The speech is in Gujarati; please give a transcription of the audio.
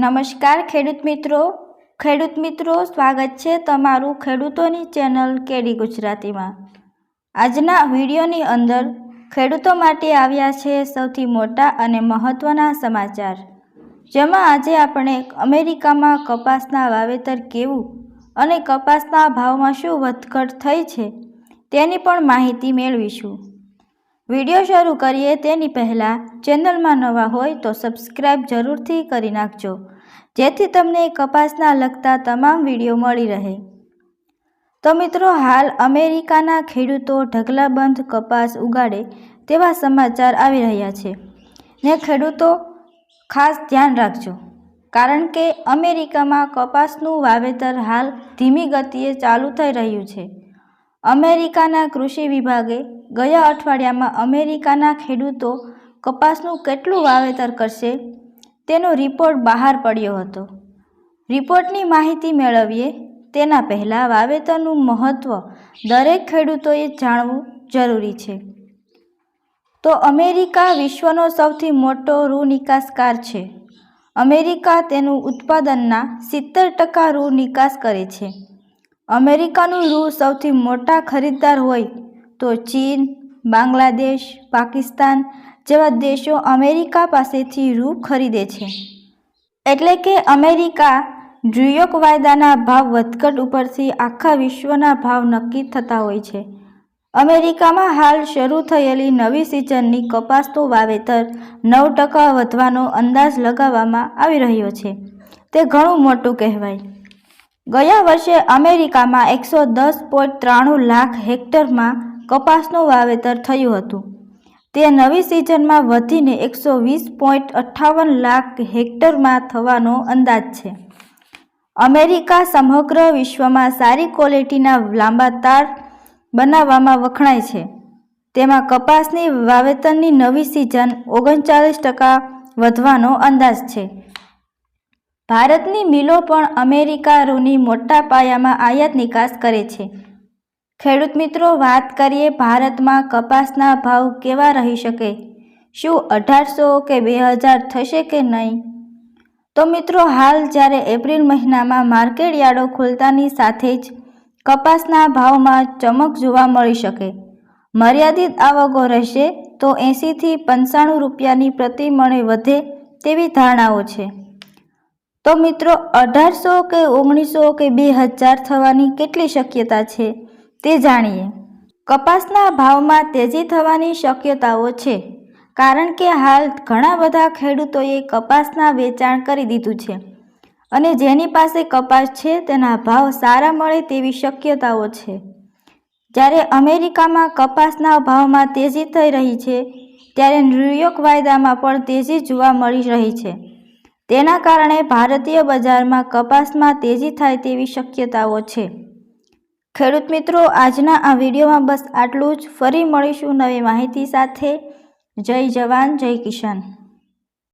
નમસ્કાર ખેડૂત મિત્રો. ખેડૂત મિત્રો, સ્વાગત છે તમારું ખેડૂતોની ચેનલ કેડી ગુજરાતીમાં. આજના વિડીયોની અંદર ખેડૂતો માટે આવ્યા છે સૌથી મોટા અને મહત્ત્વના સમાચાર. જેમાં આજે આપણે અમેરિકામાં કપાસના વાવેતર કેવું અને કપાસના ભાવમાં શું વધઘટ થઈ છે તેની પણ માહિતી મેળવીશું. વીડિયો શરૂ કરીએ તેની પહેલાં, ચેનલમાં નવા હોય તો સબસ્ક્રાઈબ જરૂરથી કરી નાખજો. જેથી તમને કપાસના લગતા તમામ વીડિયો મળી રહે. તો મિત્રો, હાલ અમેરિકાના ખેડૂતો ઢગલાબંધ કપાસ ઉગાડે તેવા સમાચાર આવી રહ્યા છે. ને ખેડૂતો, ખાસ ધ્યાન રાખજો. કારણ કે અમેરિકામાં કપાસનું વાવેતર હાલ ધીમી ગતિએ ચાલુ થઈ રહ્યું છે. અમેરિકાના કૃષિ વિભાગે ગયા અઠવાડિયામાં અમેરિકાના ખેડૂતો કપાસનું કેટલું વાવેતર કરશે તેનો રિપોર્ટ બહાર પડ્યો હતો. રિપોર્ટની માહિતી મેળવીએ તેના પહેલાં વાવેતરનું મહત્ત્વ દરેક ખેડૂતોએ જાણવું જરૂરી છે. તો અમેરિકા વિશ્વનો સૌથી મોટો રૂ નિકાસકાર છે. અમેરિકા તેનું ઉત્પાદનના સિત્તેર ટકા રૂ નિકાસ કરે છે. અમેરિકાનું રૂ સૌથી મોટા ખરીદદાર હોય તો ચીન, બાંગ્લાદેશ, પાકિસ્તાન જેવા દેશો અમેરિકા પાસેથી રૂ ખરીદે છે. એટલે કે અમેરિકા ડ્યુયોક વાયદાના ભાવ વધઘટ ઉપરથી આખા વિશ્વના ભાવ નક્કી થતા હોય છે. અમેરિકામાં હાલ શરૂ થયેલી નવી સિઝનની કપાસનું વાવેતર નવ ટકા વધવાનો અંદાજ લગાવવામાં આવી રહ્યો છે. તે ઘણું મોટું કહેવાય. ગયા વર્ષે અમેરિકામાં એકસો દસ પોઈન્ટ ત્રાણું લાખ હેક્ટરમાં કપાસનું વાવેતર થયું હતું. તે નવી સિઝનમાં વધીને એકસો વીસ પોઈન્ટ અઠ્ઠાવન લાખ હેક્ટરમાં થવાનો અંદાજ છે. અમેરિકા સમગ્ર વિશ્વમાં સારી ક્વોલિટીના લાંબા તાર બનાવવામાં વખણાય છે. તેમાં કપાસની વાવેતરની નવી સિઝન ઓગણચાલીસ ટકા વધવાનો અંદાજ છે. ભારતની મિલો પણ અમેરિકા રૂની મોટા પાયામાં આયાત નિકાસ કરે છે. ખેડૂત મિત્રો, વાત કરીએ ભારતમાં કપાસના ભાવ કેવા રહી શકે? શું અઢારસો કે બે હજાર થશે કે નહીં? તો મિત્રો, હાલ જ્યારે એપ્રિલ મહિનામાં માર્કેટ યાર્ડો ખુલતાની સાથે જ કપાસના ભાવમાં ચમક જોવા મળી શકે. મર્યાદિત આવકો રહેશે તો એંશીથી પંચાણું રૂપિયાની પ્રતિ મણે વધે તેવી ધારણાઓ છે. તો મિત્રો, અઢારસો કે ઓગણીસો કે બે હજાર થવાની કેટલી શક્યતા છે તે જાણીએ. કપાસના ભાવમાં તેજી થવાની શક્યતાઓ છે, કારણ કે હાલ ઘણા બધા ખેડૂતોએ કપાસના વેચાણ કરી દીધું છે અને જેની પાસે કપાસ છે તેના ભાવ સારા મળે તેવી શક્યતાઓ છે. જ્યારે અમેરિકામાં કપાસના ભાવમાં તેજી થઈ રહી છે, ત્યારે ન્યુયોર્ક વાયદામાં પણ તેજી જોવા મળી રહી છે. તેના કારણે ભારતીય બજારમાં કપાસમાં તેજી થાય તેવી શક્યતાઓ છે. ખેડૂત મિત્રો, આજના આ વિડીયોમાં બસ આટલું જ. ફરી મળીશું નવી માહિતી સાથે. જય જવાન, જય કિસાન.